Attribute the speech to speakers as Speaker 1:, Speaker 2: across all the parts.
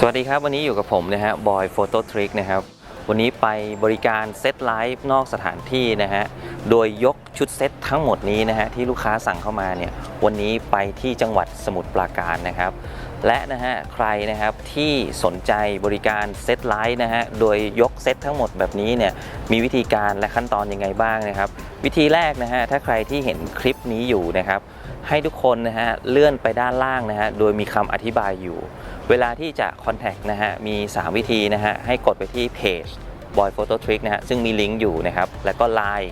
Speaker 1: สวัสดีครับ วันนี้อยู่กับผมนะฮะบอยโฟโต้ทริกนะครับ วันนี้ไปบริการเซตไลฟ์นอกสถานที่นะฮะโดยยกชุดเซตทั้งหมดนี้นะฮะที่ลูกค้าสั่งเข้ามาเนี่ยวันนี้ไปที่จังหวัดสมุทรปราการนะครับ และนะฮะใครนะครับที่สนใจบริการเซตไลฟ์นะฮะโดยยกเซตทั้งหมดแบบนี้เนี่ยมีวิธีการและขั้นตอนยังไงบ้างนะครับ วิธีแรกนะฮะถ้าใครที่เห็นคลิปนี้อยู่นะครับให้ทุกคนนะฮะเลื่อนไปด้านล่างนะฮะโดยมีคำอธิบายอยู่ เวลาที่จะคอนแทคนะฮะมี 3 วิธีนะฮะให้กดไปที่เพจ Boy Photo Trick นะฮะซึ่งมีลิงก์อยู่นะครับแล้วก็ Line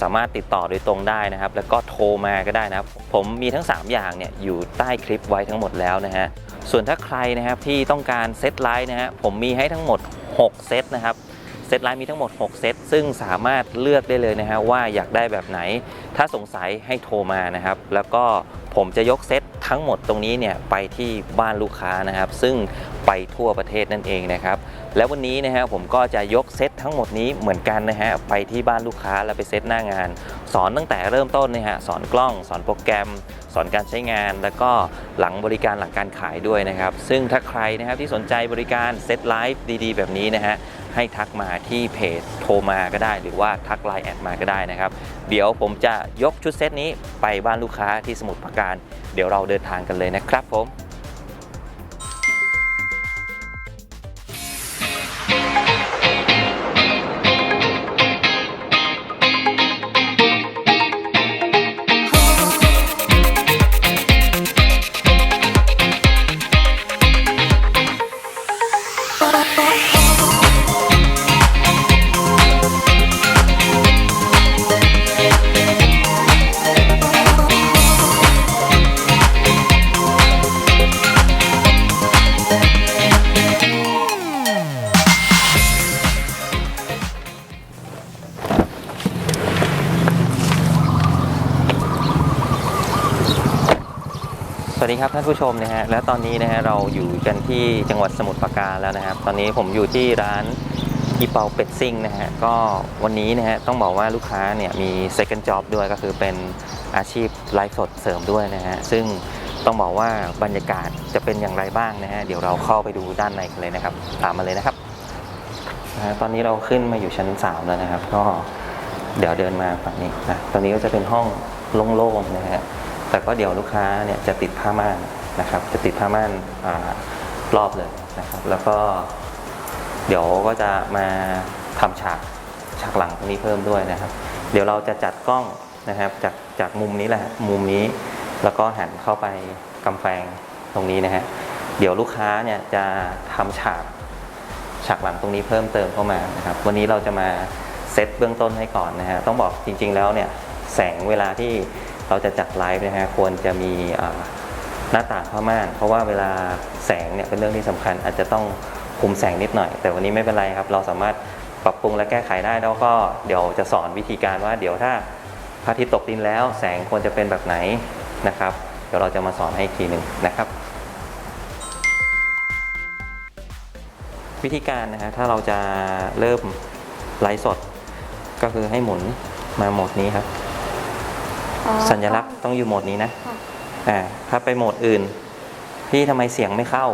Speaker 1: สามารถติดต่อโดยตรงได้นะครับ แล้วก็โทรมาก็ได้นะครับ ผมมีทั้ง 3 อย่างเนี่ยอยู่ใต้คลิปไว้ทั้งหมดแล้วนะฮะส่วนถ้าใครนะครับที่ต้องการเซตไลน์นะฮะผมมีให้ทั้งหมด 6 เซตนะครับเซตไลน์มีทั้งหมด 6 เซต ซึ่งสามารถเลือกได้เลยนะฮะว่าอยากได้แบบไหน ถ้าสงสัยให้โทรมานะครับ แล้วก็ผมจะยกเซต ทั้งหมดตรงนี้เนี่ยไปที่บ้านลูกค้านะครับ ซึ่งไปทั่วประเทศนั่นเองนะครับ แล้ววันนี้นะฮะผมก็จะยกเซตทั้งหมดนี้เหมือนกันนะฮะไปที่บ้านลูกค้าแล้วไปเซตหน้างาน สอนตั้งแต่เริ่มต้นนะฮะสอนกล้อง สอนโปรแกรม สอนการใช้งาน แล้วก็หลังบริการหลังการขายด้วยนะครับ ซึ่งถ้าใครนะครับที่สนใจบริการเซตไลฟ์ดีๆ แบบนี้นะฮะ ให้ทักมาที่เพจโทรมาก็ได้ หรือว่าทักไลน์แอดมาก็ได้นะครับ เดี๋ยวผมจะยกชุดเซตนี้ไปบ้านลูกค้าที่สมุทรปราการ เดี๋ยวเราเดินทางกันเลยนะครับผม ครับท่านผู้ชมนะฮะและตอนนี้นะฮะเราอยู่กันที่จังหวัดสมุทรปราการแล้วนะครับ ตอนนี้ผมอยู่ที่ร้านอีเปาเป็ดซิ่งนะฮะก็วันนี้นะฮะต้องบอกว่าลูกค้าเนี่ยมี second job ด้วยก็คือเป็นอาชีพไลฟ์สดเสริมด้วยนะฮะซึ่งต้องบอกว่าบรรยากาศจะเป็นอย่างไรบ้างนะฮะเดี๋ยวเราเข้าไปดูด้านในกันเลยนะครับ ตามมาเลยนะครับนะฮะตอนนี้เราขึ้นมาอยู่ชั้น 3 แล้วนะครับ ก็เดี๋ยวเดินมาฝั่งนี้นะตอนนี้ก็จะเป็นห้องโล่งๆนะฮะ แต่ก็เดี๋ยวลูกค้าเนี่ยจะติดผ้าม่านนะครับ จะติดผ้าม่านอรอบเลยนะครับ แล้วก็เดี๋ยวก็จะมาทำฉากฉากหลังตรงนี้เพิ่มด้วยนะครับ เดี๋ยวเราจะจัดกล้องนะครับจากจากมุมนี้แหละมุมนี้ แล้วก็หันเข้าไปกำแพงตรงนี้นะฮะเดี๋ยวลูกค้าเนี่ยจะทำฉากฉากหลังตรงนี้เพิ่มเติมเข้ามานะครับ วันนี้เราจะมาเซตเบื้องต้นให้ก่อนนะฮะต้องบอกจริง ๆ แล้วเนี่ยแสงเวลาที่ เราจะจัดไลฟ์นะฮะควรจะมีหน้าต่างผ้าม่าน เพราะว่าเวลาแสงเนี่ยเป็นเรื่องที่สำคัญ อาจจะต้องคุมแสงนิดหน่อย แต่วันนี้ไม่เป็นไรครับ เราสามารถปรับปรุงและแก้ไขได้แล้วก็เดี๋ยวจะสอนวิธีการว่าเดี๋ยวถ้าพระอาทิตย์ตกดินแล้ว แสงควรจะเป็นแบบไหนนะครับ เดี๋ยวเราจะมาสอนให้อีกทีหนึ่งนะครับ วิธีการนะฮะถ้าเราจะเริ่มไลฟ์สดก็คือให้หมุนมาโหมดนี้ครับ สัญลักษณ์ต้องอยู่โหมดนี้นะ
Speaker 2: ค่ะ
Speaker 1: อ่าถ้าไปโหมดอื่น พี่ทำไมเสียงไม่เข้า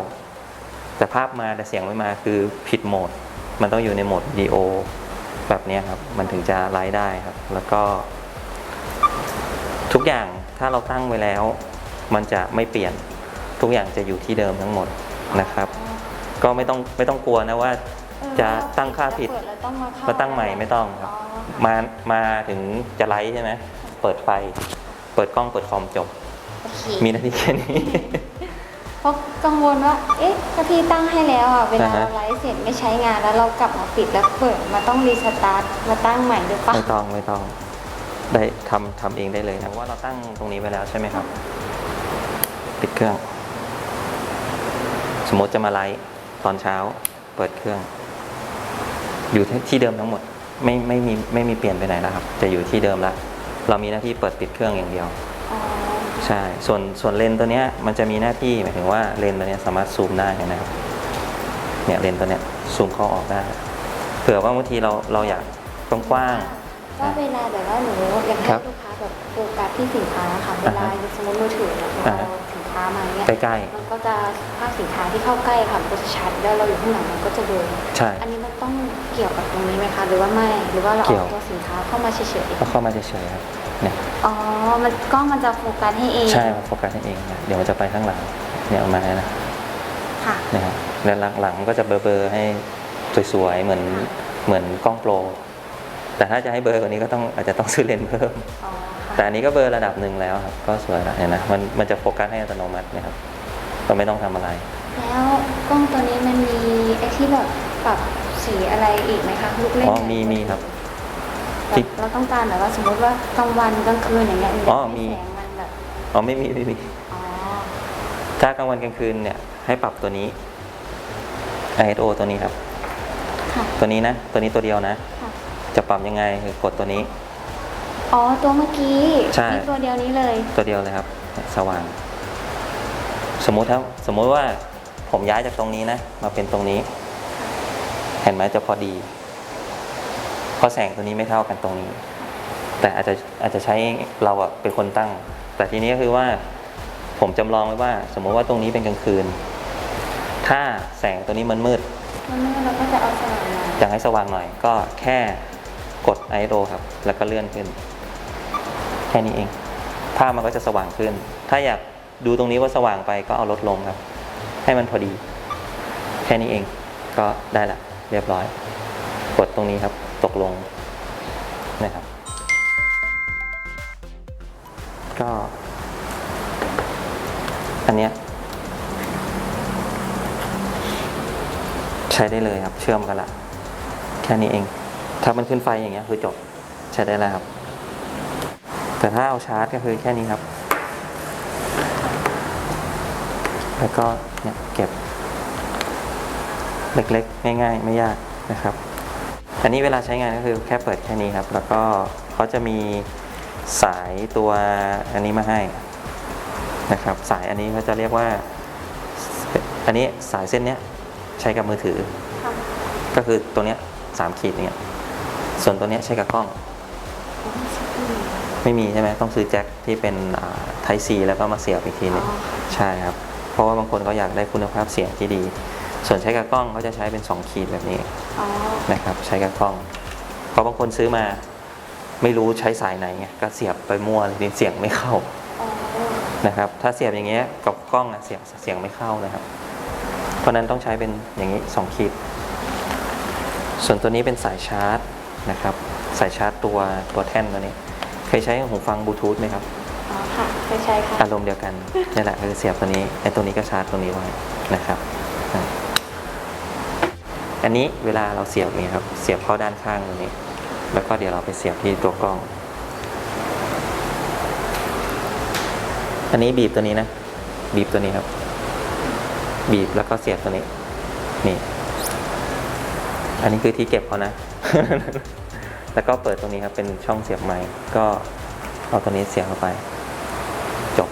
Speaker 1: แต่ภาพมาแต่เสียงไม่มาคือผิดโหมด มันต้องอยู่ในโหมดวิดีโอแบบเนี้ยครับ มันถึงจะไลฟ์ได้ครับ แล้วก็ ทุกอย่างถ้าเราตั้งไว้แล้ว มันจะไม่เปลี่ยนทุกอย่างจะอยู่ที่เดิมทั้งหมดนะครับ ก็ไม่ต้องไม่ต้องกลัวนะว่า
Speaker 2: เออ
Speaker 1: จะตั้งค่าผิด
Speaker 2: เปิแล้วต้องมาเข้า
Speaker 1: มาตั้งใหม่ไม่ต้องครับ
Speaker 2: อ๋อ
Speaker 1: มามาถึงจะไลฟ์ใช่ไหม เปิดไฟ เปิดกล้องเปิดคอมจบ
Speaker 2: โอเค
Speaker 1: มีหน้าที่แค่นี้
Speaker 2: เพราะกังวลว่า เอ๊ะถ้าพี่ตั้งให้แล้วอะ เวลา
Speaker 1: อ่าฮะ
Speaker 2: เราไลฟ์เสร็จไม่ใช้งานแล้วเรากลับมาปิดแล้วเปิดมาต้องรีสตาร์ทมาตั้งใหม่หรือเปะ
Speaker 1: ไม่ต้องไม่ต้อง ได้ทำทำเองได้เลยนะว่าเราตั้งตรงนี้ไว้แล้วใช่ไหมครับ ปิดเครื่อง สมมติจะมาไลฟ์ตอนเช้า เปิดเครื่อง อยู่ที่ที่เดิมทั้งหมด ไม่ไม่มีไม่มีเปลี่ยนไปไหนแล้วครับ จะอยู่ที่เดิมละ เรามีหน้าที่เปิดปิดเครื่องอย่างเดียว
Speaker 2: อ๋อ
Speaker 1: ใช่ ส่วนส่วนเลนส์ตัวเนี้ยมันจะมีหน้าที่หมายถึงว่าเลนส์ตัวเนี้ยสามารถซูมได้นะครับ เนี่ยเลนส์ตัวเนี้ยซูมเข้าออกได้ เผื่อว่าบางทีเราเราอยากกว้างๆ
Speaker 2: ว่า
Speaker 1: นะ
Speaker 2: เวลาแบบว่าหนูอยาก
Speaker 1: ครั
Speaker 2: ให้
Speaker 1: บ
Speaker 2: ลูกค้าแบบโฟกัสที่สินค้าค่ะ เวลา
Speaker 1: อ่าฮะ
Speaker 2: สมมติมือถือเนี่ย
Speaker 1: อ่า
Speaker 2: เรา
Speaker 1: ฮะ
Speaker 2: สิน ค้าค้ามาเนี่ย
Speaker 1: ใกล้
Speaker 2: มันก็จะภาพสินค้าที่เข้าใกล้ค่ะมันก็จะชัดแล้วเราอยู่ข้างหลังมันก็จะเบลอ
Speaker 1: ๆใช่
Speaker 2: อันนี้มันต้องเกี่ยวกับตรงนี้ไหมคะหรือว่าไม่หรือว่าเรา
Speaker 1: เกี่
Speaker 2: เอา
Speaker 1: ยว
Speaker 2: ตัวสินค้าเข้ามาเฉย
Speaker 1: ก็เข้ามาเฉยๆครับเนี่ย
Speaker 2: ๆอ๋อมันกล้องมันจะโฟกัสให้เอง
Speaker 1: ใช่โฟกัสให้เองนะเดี๋ยวมันจะไปข้างหลังเนี่ยเอามานะ
Speaker 2: ค่ะ
Speaker 1: นะครับแล้วหลังๆมันก็จะเบลอๆให้สวยๆเหมือนเหมือนกล้องโปร แต่ถ้าจะให้เบลอกว่านี้ก็ต้องอาจจะต้องซื้อเลนส์เพิ่ม
Speaker 2: อ๋อ
Speaker 1: แต่
Speaker 2: ค่ะ
Speaker 1: อันนี้ก็เบลอระดับหนึ่งแล้วครับ ก็สวยแล้วเห็นนะมันมันจะโฟกัสให้อัตโนมัตินะครับก็ไม่ต้องทำอะไร
Speaker 2: แล้วกล้องตัวนี้มันมีไอ้ที่แบบปรับสีอะไรอีกไหมคะลูกเล่น
Speaker 1: อ๋อ
Speaker 2: ไหน
Speaker 1: มีมีครับ
Speaker 2: แบบเราต้องการแบบว่าสมมติว่ากลางวันกลางคืนอย่างเงี้ย
Speaker 1: อ๋อ
Speaker 2: ให้
Speaker 1: มี
Speaker 2: แสงมันแบบ
Speaker 1: อ๋อไม่มีไม่มี
Speaker 2: อ๋อ
Speaker 1: ถ้ากลางวันกลางคืนเนี่ยให้ปรับตัวนี้ ISO ตัวนี้ครับ
Speaker 2: ค่ะ
Speaker 1: ตัวนี้นะ ตัวนี้ตัวเดียวนะ
Speaker 2: ค่ะ
Speaker 1: จะปรับยังไงคือกดตัวนี้
Speaker 2: อ๋อ ตัวเมื่อกี้
Speaker 1: ใช่
Speaker 2: นี่ตัวเดียวนี้เลย
Speaker 1: ตัวเดียวเลยครับ สว่าง สมมุติครับ สมมุติว่าผมย้ายจากตรงนี้นะ มาเป็นตรงนี้ เห็นไหมจะพอดี เพราะแสงตัวนี้ไม่เท่ากันตรงนี้ แต่อาจจะอาจจะใช้เราอะเป็นคนตั้ง แต่ทีนี้ก็คือว่า ผมจำลองไว้ว่า สมมุติว่าตรงนี้เป็นกลางคืน ถ้าแสงตัวนี้มันมืด
Speaker 2: มันมืดเราก็จะเอาสว่างมา
Speaker 1: อยากให้สว่างหน่อยก็แค่กด ISO ครับ แล้วก็เลื่อนขึ้นแค่นี้เอง ภาพมันก็จะสว่างขึ้น ถ้าอยากดูตรงนี้ว่าสว่างไปก็เอาลดลงครับ ให้มันพอดี แค่นี้เอง ก็ได้ละ เรียบร้อย กดตรงนี้ครับ ตกลงนะครับ ก็ อันเนี้ยใช้ได้เลยครับ เชื่อมกันละ แค่นี้เอง ถ้ามันขึ้นไฟอย่างเงี้ยคือจบ ใช้ได้แล้วครับ แต่ถ้าเอาชาร์จก็คือแค่นี้ครับ แล้วก็เนี่ยเก็บ เล็กๆ ง่ายๆ ไม่ยากนะครับอันนี้เวลาใช้งานก็คือแค่เปิดแค่นี้ครับ แล้วก็เขาจะมีสายตัวอันนี้มาให้นะครับ สายอันนี้เขาจะเรียกว่า อันนี้สายเส้นเนี้ยใช้กับมือถือ
Speaker 2: ค่ะ
Speaker 1: ก็คือตัวเนี้ยสามขีดเนี่ยส่วนตัวเนี้ยใช้กับกล้อง ไม่มีใช่ไหมต้องซื้อแจ็คที่เป็นไทซีแล้วก็มาเสียบอีกทีหนึง
Speaker 2: อ๋อ
Speaker 1: ใช่ครับ เพราะว่าบางคนเขาอยากได้คุณภาพเสียงที่ดี ส่วนใช้กับกล้องเขาจะใช้เป็น 2 ขีดแบบนี้
Speaker 2: อ๋อ
Speaker 1: นะครับใช้กับกล้อง เพราะบางคนซื้อมาไม่รู้ใช้สายไหนไงก็เสียบไปมั่วเลยทีนี้เสียงไม่เข้า
Speaker 2: อ๋อ
Speaker 1: นะครับ ถ้าเสียบอย่างเงี้ยกับกล้องอะเสียงเสียงไม่เข้านะครับ เพราะฉะนั้นต้องใช้เป็นอย่างนี้2ขีดส่วนตัวนี้เป็นสายชาร์จนะครับ สายชาร์จตัวตัวแท่นตัวนี้เค ยใช้หูฟังบลูทูธไหมครับ
Speaker 2: อ๋อค่ะเคยใช้ค่ะ
Speaker 1: อารมณ์เดียวกันนี่แหละคือเสียบตัวนี้ไอ้ตัวนี้ก็ชาร์จตัวนี้ไว้นะครับอะอันนี้เวลาเราเสียบนี่ครับเสียบเข้าด้านข้างตรงนี้ แล้วก็เดี๋ยวเราไปเสียบที่ตัวกล้อง อันนี้บีบตัวนี้นะบีบตัวนี้ครับ บีบแล้วก็เสียบตัวนี้ นี่ อันนี้คือที่เก็บเขานะ แล้วก็เปิดตรงนี้ครับเป็นช่องเสียบไม้ก็เอาตัวนี้เสียบเข้าไป จบ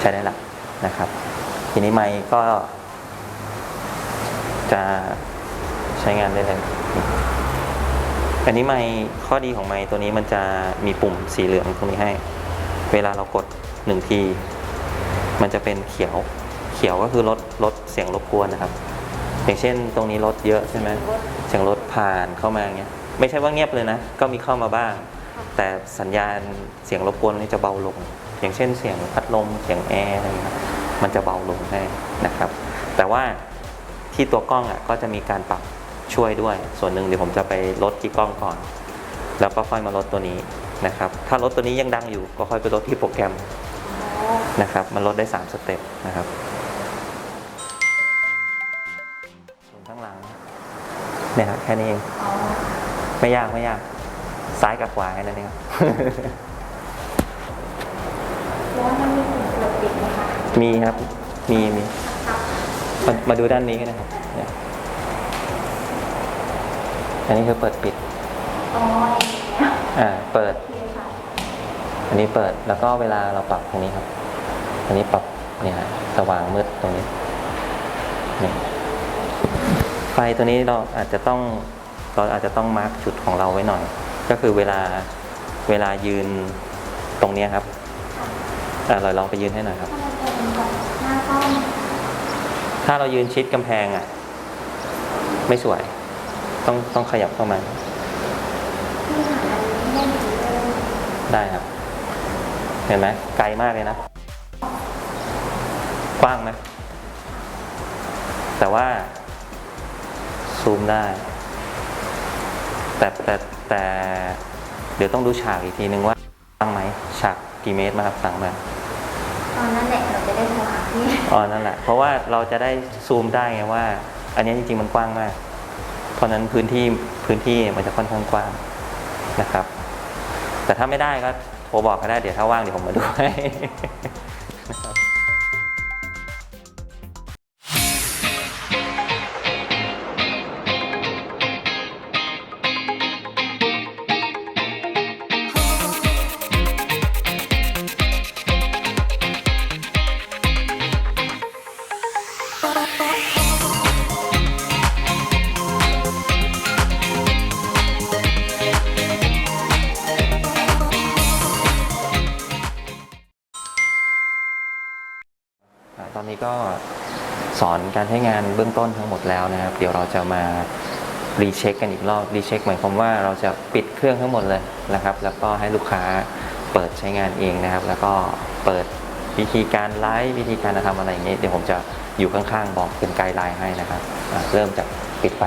Speaker 1: ใช้ได้ละนะครับ ทีนี้ไมค์ก็ จะใช้งานได้เลยอันนี้ไมค์ข้อดีของไมค์ตัวนี้มันจะมีปุ่มสีเหลืองตรงนี้ให้ เวลาเรากดหนึ่งทีมันจะเป็นเขียวเขียวก็คือลดลดเสียงรบกวนนะครับ อย่างเช่นตรงนี้รถเยอะใช่ไหมเสียงรถผ่านเข้ามาอย่างเงี้ย ไม่ใช่ว่าเงียบเลยนะ ก็มีเข้ามาบ้าง แต่สัญญาณเสียงรบกวนนี่จะเบาลง อย่างเช่นเสียงพัดลมเสียงแอร์อะไรอย่างเงี้ยมันจะเบาลงให้นะครับ แต่ว่าที่ตัวกล้องอะก็จะมีการปรับช่วยด้วย ส่วนหนึ่งเดี๋ยวผมจะไปลดที่กล้องก่อน แล้วก็ค่อยมาลดตัวนี้นะครับ ถ้าลดตัวนี้ยังดังอยู่ก็ค่อยไปลดที่โปรแกรมนะครับ มันลดได้ 3 สเต็ปนะครับส่วนข้างหลังเนี่ยครับแค่นี้เอง ไม่ยากไม่ยาก ซ้ายกับขวาแค่นั้นเองครับ
Speaker 2: แล้วมันมีปุ่มเปิดปิดไหมคะ
Speaker 1: มีครับ มีมีมามาดูด้านนี้ก็ได้ครับเนี่ยอันนี้คือเปิดปิด
Speaker 2: อ๋ออย่างเงี้ย
Speaker 1: อ่า เปิด
Speaker 2: โอเคค่ะ
Speaker 1: อันนี้เปิด แล้วก็เวลาเราปรับตรงนี้ครับ อันนี้ปรับเนี่ยฮะสว่างมืดตรงนี้นี่ไฟตัวนี้เราอาจจะต้อง เราอาจจะต้องมาร์กจุดของเราไว้หน่อย ก็คือเวลาเวลายืนตรงนี้ครับอ่าเราลองไปยืนให้หน่อยครับ
Speaker 2: ถ้าเรา
Speaker 1: ยืนชิดกำแพงอะ ไม่สวย ต้องต้องขยับเข้ามา
Speaker 2: ได้
Speaker 1: ครับ เห็นไหมไกลมากเลยนะ กว้างไหมแต่ว่าซูมได้ แต่แต่แต่เดี๋ยวต้องดูฉากอีกทีนึงว่าตั้งไหมฉากกี่เมตรมาครับสั่งมา
Speaker 2: ตอนนั้นแหละเราจะได้โทรหาพี่
Speaker 1: อ๋อนั่นแหละเพราะว่าเราจะได้ซูมได้ไงว่า อันนี้จริงๆมันกว้างมาก เพราะฉะนั้นพื้นที่พื้นที่มันจะค่อนข้างกว้างนะครับ แต่ถ้าไม่ได้ก็โทรบอกก็ได้เดี๋ยวถ้าว่างเดี๋ยวผมมาดูให้ ก็สอนการใช้งานเบื้องต้นทั้งหมดแล้วนะครับ เดี๋ยวเราจะมารีเช็คกันอีกรอบรีเช็คหมายความว่าเราจะปิดเครื่องทั้งหมดเลยนะครับ แล้วก็ให้ลูกค้าเปิดใช้งานเองนะครับ แล้วก็เปิดวิธีการไลฟ์วิธีการทำอะไรอย่างนี้ เดี๋ยวผมจะอยู่ข้างๆ บอกเป็นไกด์ไลน์ให้นะครับเริ่มจากปิดไฟ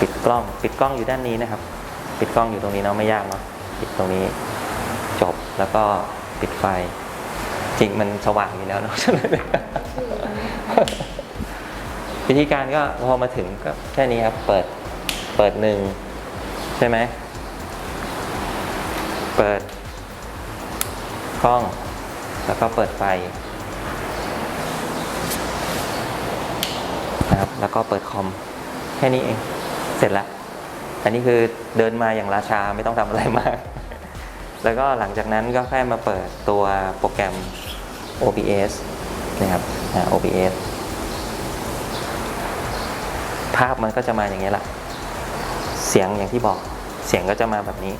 Speaker 1: ปิดกล้องปิดกล้องอยู่ด้านนี้นะครับ ปิดกล้องอยู่ตรงนี้เนาะไม่ยากเนาะปิดตรงนี้จบแล้วก็ปิดไฟ จริงมันสว่างอยู่แล้วเนาะวิธีการก็พอมาถึงก็แค่นี้ครับ เปิดเปิดหนึ่งใช่ไหม เปิดกล้อง แล้วก็เปิดไฟนะครับ แล้วก็เปิดคอม แค่นี้เอง เสร็จแล้ว อันนี้คือเดินมาอย่างราชาไม่ต้องทำอะไรมาก แล้วก็หลังจากนั้นก็แค่มาเปิดตัวโปรแกรม OBS นะครับ OBS ภาพมันก็จะมาอย่างนี้ยแหละ เสียงอย่างที่บอก เสียงก็จะมาแบบนี้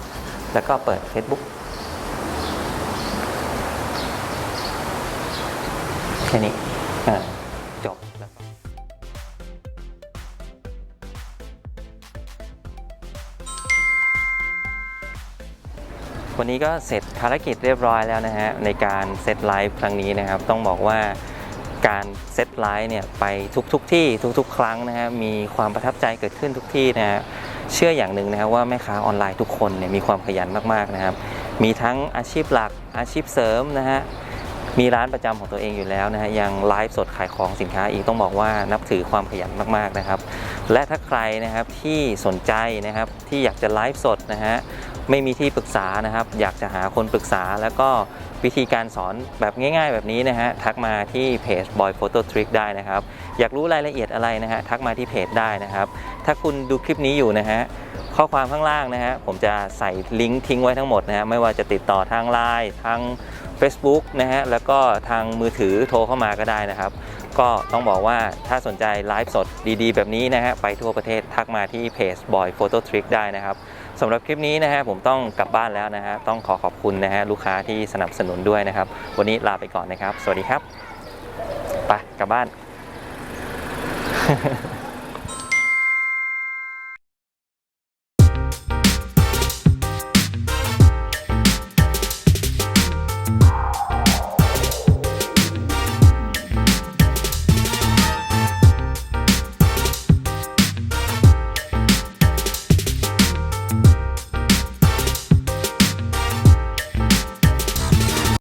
Speaker 1: แล้วก็เปิด Facebook แค่นี้อ่า วันนี้ก็เสร็จภารกิจเรียบร้อยแล้วนะฮะในการเซตไลฟ์ครั้งนี้นะครับ ต้องบอกว่าการเซตไลฟ์เนี่ยไปทุกทุกๆที่ทุกๆ ครั้งนะฮะมีความประทับใจเกิดขึ้นทุกที่นะฮะเชื่ออย่างหนึ่งนะครับว่าแม่ค้าออนไลน์ทุกคนเนี่ยมีความขยันมากๆนะครับ มีทั้งอาชีพหลักอาชีพเสริมนะฮะมีร้านประจำของตัวเองอยู่แล้วนะฮะยังไลฟ์สดขายของสินค้าอีกต้องบอกว่านับถือความขยันมากๆนะครับ และถ้าใครนะครับที่สนใจนะครับที่อยากจะไลฟ์สดนะฮะ ไม่มีที่ปรึกษานะครับ อยากจะหาคนปรึกษา แล้วก็วิธีการสอนแบบง่าย ๆ แบบนี้นะฮะทักมาที่เพจ Boy Photo Trick ได้นะครับ อยากรู้รายละเอียดอะไรนะฮะทักมาที่เพจได้นะครับ ถ้าคุณดูคลิปนี้อยู่นะฮะข้อความข้างล่างนะฮะผมจะใส่ลิงก์ทิ้งไว้ทั้งหมดนะฮะไม่ว่าจะติดต่อทาง Line ทาง Facebook นะฮะแล้วก็ทางมือถือโทรเข้ามาก็ได้นะครับ ก็ต้องบอกว่าถ้าสนใจไลฟ์สดดีๆ แบบนี้นะฮะไปทั่วประเทศทักมาที่เพจ Boy Photo Trick ได้นะครับ สำหรับคลิปนี้นะฮะผมต้องกลับบ้านแล้วนะฮะต้องขอขอบคุณนะฮะลูกค้าที่สนับสนุนด้วยนะครับ วันนี้ลาไปก่อนนะครับ สวัสดีครับไปกลับบ้าน